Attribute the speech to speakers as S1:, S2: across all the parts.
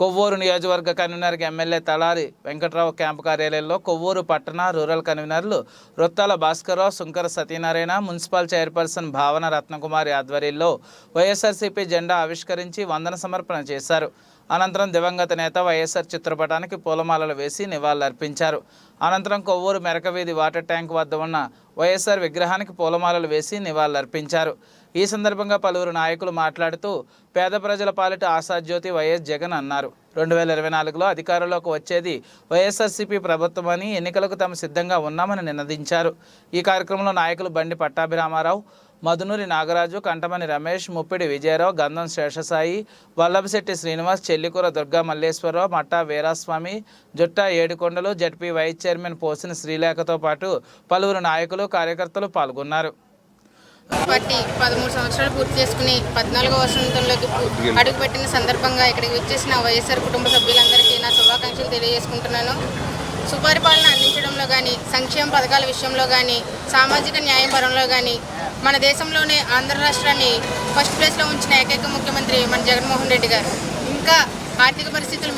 S1: కొవ్వూరు నియోజకవర్గ కన్వీనర్కి MLA Talari Venkatrao camp కార్యాలయంలో కొవ్వూరు పట్టణ రూరల్ కన్వీనర్లు రొత్తాల భాస్కరరావు శుంకర సత్యనారాయణ మున్సిపల్ చైర్పర్సన్ భావన రత్నకుమారి ఆధ్వర్యంలో వైఎస్ఆర్సీపీ జెండా ఆవిష్కరించి వందన సమర్పణ చేశారు. అనంతరం దివంగత నేత వైఎస్ఆర్ చిత్రపటానికి పూలమాలలు వేసి నివాళులర్పించారు. అనంతరం కొవ్వూరు మెరకవీధి వాటర్ ట్యాంక్ వద్ద ఉన్న వైఎస్ఆర్ విగ్రహానికి పూలమాలలు వేసి నివాళులర్పించారు. ఈ సందర్భంగా పలువురు నాయకులు మాట్లాడుతూ పేద ప్రజల పాలిట ఆశాజ్యోతి వైఎస్ జగన్ అన్నారు. రెండు వేల ఇరవై నాలుగులో అధికారంలోకి వచ్చేది వైఎస్ఆర్సీపీ ప్రభుత్వమని ఎన్నికలకు తాము సిద్ధంగా ఉన్నామని నినదించారు. ఈ కార్యక్రమంలో నాయకులు బండి Pattabhirama Rao Madhunuri Nagaraju Kantamani Ramesh Muppidi Vijayarao Gandham Seshasai Vallabhasetti Srinivas Chellikura Durga Malleswararao Matta Veeraswamy Jutta Edukondalu ZP vice chairman Posina శ్రీలేఖతో పాటు పలువురు నాయకులు కార్యకర్తలు పాల్గొన్నారు.
S2: పార్టీ పదమూడు సంవత్సరాలు పూర్తి చేసుకుని పద్నాలుగో వసంతంలోకి అడుగుపెట్టిన సందర్భంగా ఇక్కడికి వచ్చేసిన వైఎస్ఆర్ కుటుంబ సభ్యులందరికీ నా శుభాకాంక్షలు తెలియజేసుకుంటున్నాను. సుపరిపాలన అందించడంలో కానీ సంక్షేమ పథకాల విషయంలో కానీ సామాజిక న్యాయం పరంలో కానీ మన దేశంలోనే ఆంధ్ర రాష్ట్రాన్ని ఫస్ట్ ప్లేస్లో ఉంచిన ఏకైక ముఖ్యమంత్రి మన జగన్మోహన్ రెడ్డి గారు. ఇంకా ఆర్థిక పరిస్థితులు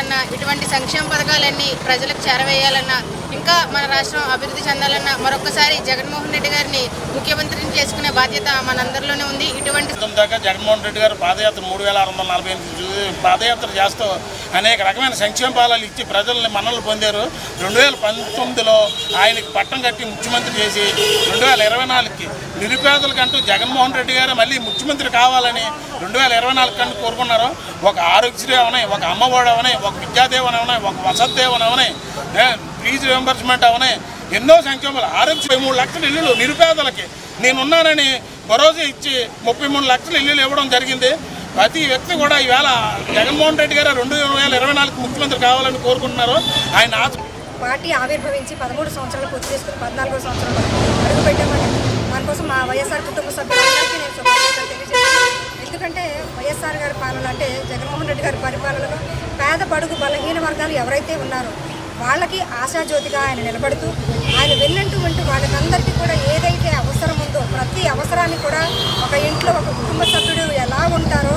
S2: చేయాలన్నా ఇటువంటి సంక్షేమ పథకాలన్నీ ప్రజలకు చేరవేయాలన్నా ఇంకా మన రాష్ట్రం అభివృద్ధి చెందాలన్నా మరొకసారి జగన్మోహన్ రెడ్డి గారిని ముఖ్యమంత్రిని చేసుకునే బాధ్యత మనందరిలోనే ఉంది. ఇటువంటి
S3: దాకా జగన్మోహన్ రెడ్డి గారు పాదయాత్ర మూడు వేల ఆరు వందల నలభై ఎనిమిది పాదయాత్ర చేస్తూ అనేక రకమైన సంక్షేమ పాలనలు ఇచ్చి ప్రజల్ని మన్నలు పొందారు. రెండు వేల పంతొమ్మిదిలో ఆయనకి పట్టం కట్టి ముఖ్యమంత్రి చేసి రెండు వేల ఇరవై నాలుగుకి నిరుపేదలకంటూ జగన్మోహన్ రెడ్డి గారు మళ్ళీ ముఖ్యమంత్రి కావాలని రెండు వేల ఇరవై నాలుగు కంటూ కోరుకున్నారు. ఒక ఆరోగ్యశ్రీ అవనాయి ఒక అమ్మఒడి అవనాయి ఒక విద్యాదేవన అవనాయి ఒక వసతిదేవన అవనాయి ఫీజు రింబర్స్మెంట్ అవనాయి ఎన్నో సంక్షేమాలు ఆరోగ్య మూడు లక్షల ఇల్లులు నిరుపేదలకి. నేనున్నానని భరోసా ఇచ్చి ముప్పై మూడు లక్షల ఇల్లులు ఇవ్వడం జరిగింది. ప్రతి వ్యక్తి కూడా ఈవేళ జగన్మోహన్ రెడ్డి గారు రెండు వేల ఇరవై నాలుగు ముఖ్యమంత్రి కావాలని కోరుకుంటున్నారు. ఆయన
S4: పార్టీ ఆవిర్భవించి పదమూడు సంవత్సరాలు పూర్తి చేసుకుని పద్నాలుగో సంవత్సరాలు అడుగుపెట్టామని మన కోసం మా వైఎస్ఆర్ కుటుంబ సభ్యులందరికీ ఎందుకంటే వైఎస్ఆర్ గారి పాలన అంటే జగన్మోహన్ రెడ్డి గారి పరిపాలనలో పేద బడుగు బలహీన వర్గాలు ఎవరైతే ఉన్నారో వాళ్ళకి ఆశాజ్యోతిగా ఆయన నిలబడుతూ ఆయన వెన్నంటూ వింటూ వాళ్ళకందరికీ కూడా ఏదైతే అవసరం ఉందో ప్రతి అవసరాన్ని కూడా ఒక ఇంట్లో ఒక కుటుంబ సభ్యుడు ఎలా ఉంటారో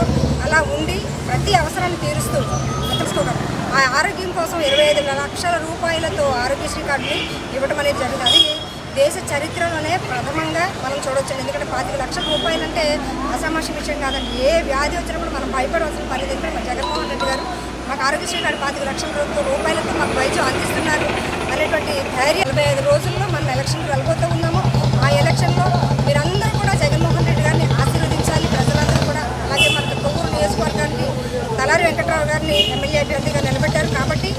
S4: అలా ఉండి ప్రతి అవసరాన్ని తీరుస్తూ తెలుసుకోగలం. ఆ ఆరోగ్యం కోసం ఇరవై ఐదు లక్షల రూపాయలతో ఆరోగ్యశ్రీ కార్డుని ఇవ్వడం అనేది జరిగింది. అది దేశ చరిత్రలోనే ప్రథమంగా మనం చూడొచ్చు ఎందుకంటే పాతిక లక్షల రూపాయలు అంటే అసమాష విషయం కాదండి. ఏ వ్యాధి వచ్చినప్పుడు మనం భయపడవలసిన పని దగ్గర మన జగన్మోహన్ రెడ్డి గారు మాకు ఆరోగ్యశ్రీ గారు పాతిక లక్షల రూపాయలతో మాకు వైద్యం అందిస్తున్నారు అనేటువంటి ధైర్యం. నలభై ఐదు రోజుల్లో మనం ఎలక్షన్కి వెళ్ళబోతూ ఉన్నాము. ఆ ఎలక్షన్లో మీరందరూ కూడా జగన్మోహన్ రెడ్డి గారిని ఆశీర్వదించాలి ప్రజలందరూ కూడా అలాగే మన కొవ్వూరు నియోజకవర్గానికి తలారి వెంకట్రావు గారిని ఎమ్మెల్యే అభ్యర్థిగా నిలబెట్టారు కాబట్టి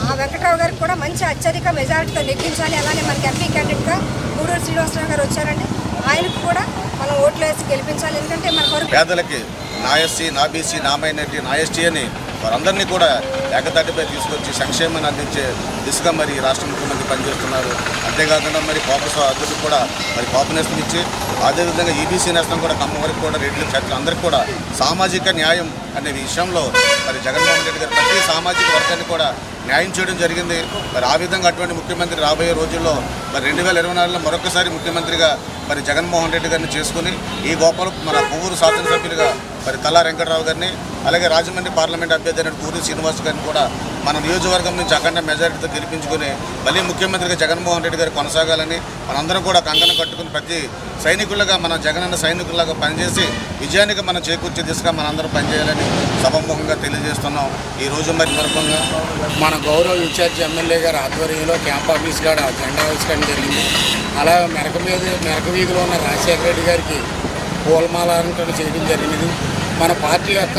S4: ఆ వెంకట్రావు గారికి కూడా మంచి అత్యధిక మెజారిటీతో నెగ్గించాలి. అలానే మనకి ఎంపీ క్యాండిడేట్గా గూడూరు శ్రీనివాసరావు గారు వచ్చారండి. ఆయనకు కూడా మనం ఓట్లు వేసి గెలిపించాలి. ఎందుకంటే మన కొరకు
S5: పేదలకి నా ఎస్సీ నా బీసీ నా మైనార్టీ నా ఎస్టీ అని వారందరినీ కూడా ఏకతాటిపై తీసుకొచ్చి సంక్షేమాన్ని అందించే దిశగా మరి రాష్ట్ర ముఖ్యమంత్రి పనిచేస్తున్నారు. అంతేకాకుండా మరి పాప అభివృద్ధికి కూడా మరి పాప నేస్తం ఇచ్చి అదేవిధంగా ఈబీసీ నేస్తం కూడా కమ్మ వరకు కూడా రెడ్లు చర్చలు అందరికీ కూడా సామాజిక న్యాయం అనే విషయంలో మరి జగన్మోహన్ రెడ్డి గారు ప్రతి సామాజిక వర్గాన్ని కూడా న్యాయం చేయడం జరిగింది. మరి ఆ విధంగా అటువంటి ముఖ్యమంత్రి రాబోయే రోజుల్లో మరి రెండు వేల ఇరవై నాలుగులో మరొకసారి ముఖ్యమంత్రిగా మరి జగన్మోహన్ రెడ్డి గారిని చేసుకుని ఈ గోపాల మన కొవ్వూరు శాసనసభ్యులుగా మరి తల్లా వెంకటరావు గారిని అలాగే రాజమండ్రి పార్లమెంట్ అభ్యర్థి అయిన పూరి శ్రీనివాస్ గారిని కూడా మన నియోజకవర్గం నుంచి అఖండ మెజారిటీతో గెలిపించుకుని మళ్ళీ ముఖ్యమంత్రిగా జగన్మోహన్ రెడ్డి గారు కొనసాగాలని మనందరం కూడా కంకణం కట్టుకుని ప్రతి సైనికులుగా మన జగనన్న సైనికులాగా పనిచేసి విజయానికి మనం చేకూర్చే దిశగా మనందరం పనిచేయాలని సభముఖంగా తెలియజేస్తున్నాం. ఈ రోజు మరి సందర్భంగా
S6: మన గౌరవ ఇన్ఛార్జ్ ఎమ్మెల్యే గారి ఆధ్వర్యంలో క్యాంప్ ఆఫీస్ కాడ జెండా ఆవిష్కరణ జరిగింది. అలా మెరక మీద మెరక వీధిలో ఉన్న రాజశేఖర రెడ్డి గారికి పూలమాలంకరణ చేయడం జరిగింది. మన పార్టీ యొక్క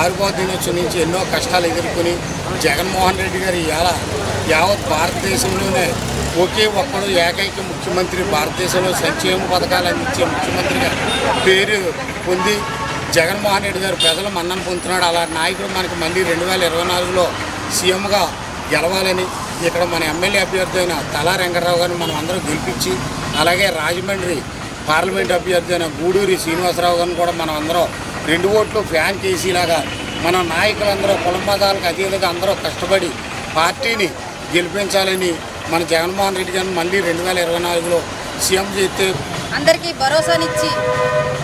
S6: ఆరుగో దినోత్సవం నుంచి ఎన్నో కష్టాలు ఎదుర్కొని జగన్మోహన్ రెడ్డి గారు ఇలా యావత్ భారతదేశంలోనే ఒకే ఒక్కడు ఏకైక ముఖ్యమంత్రి భారతదేశంలో సంక్షేమ పథకాలు అందించే ముఖ్యమంత్రిగా పేరు పొంది జగన్మోహన్ రెడ్డి గారు ప్రజల మన్నం పొందుతున్నాడు. అలా నాయకుడు మనకి మళ్ళీ రెండు వేల ఇరవై నాలుగులో సీఎంగా గెలవాలని ఇక్కడ మన ఎమ్మెల్యే అభ్యర్థి అయిన తలా వెంకటరావు గారిని మనం అందరం గెలిపించి అలాగే రాజమండ్రి పార్లమెంట్ అభ్యర్థి అయిన గూడూరి శ్రీనివాసరావు గారిని కూడా మనం అందరం రెండు ఓట్లు ఫ్యాన్ చేసేలాగా మన నాయకులందరూ కులం మతాలకు అతీతంగా అందరూ కష్టపడి పార్టీని గెలిపించాలని మన జగన్మోహన్ రెడ్డి గారిని మళ్ళీ రెండు వేల ఇరవై నాలుగులో సీఎం చేస్తే
S2: అందరికీ భరోసానిచ్చి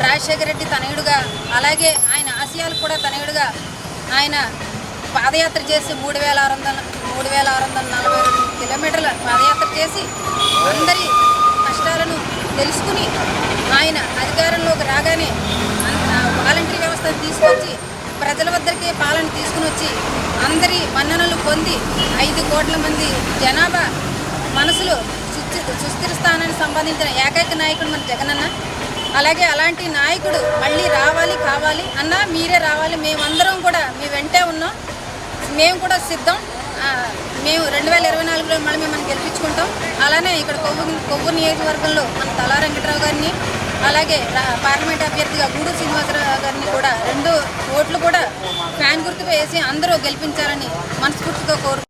S2: రాజశేఖర రెడ్డి తనయుడుగా అలాగే ఆయన ఆశయాలు కూడా తనయుడుగా ఆయన
S7: పాదయాత్ర చేసి మూడు వేల ఆరు వందల మూడు వేల ఆరు వందల నలభై రెండు కిలోమీటర్ల పాదయాత్ర చేసి అందరి కష్టాలను తెలుసుకుని ఆయన అధికారంలోకి రాగానే వాలంటరీ వ్యవస్థను తీసుకొచ్చి ప్రజల వద్దకే పాలన తీసుకుని వచ్చి అందరి మన్ననలు పొంది ఐదు కోట్ల మంది జనాభా మనసులో సుస్థి సుస్థిర స్థానానికి సంబంధించిన ఏకైక నాయకుడు మన జగనన్న అలాగే అలాంటి నాయకుడు మళ్ళీ రావాలి కావాలి అన్న మీరే రావాలి. మేమందరం కూడా మీ వెంటే ఉన్నాం. మేము కూడా సిద్ధం. మేము రెండు వేల ఇరవై నాలుగులో మళ్ళీ మిమ్మల్ని గెలిపించుకుంటాం. అలానే ఇక్కడ కొవ్వు కొవ్వు నియోజకవర్గంలో మన తలా వెంకట్రావు గారిని అలాగే పార్లమెంట్ అభ్యర్థిగా గూడూరు శ్రీనివాసరావు గారిని కూడా రెండు ఓట్లు కూడా ఫ్యాన్ గుర్తుపై వేసి అందరూ గెలిపించాలని మనస్ఫూర్తిగా కోరు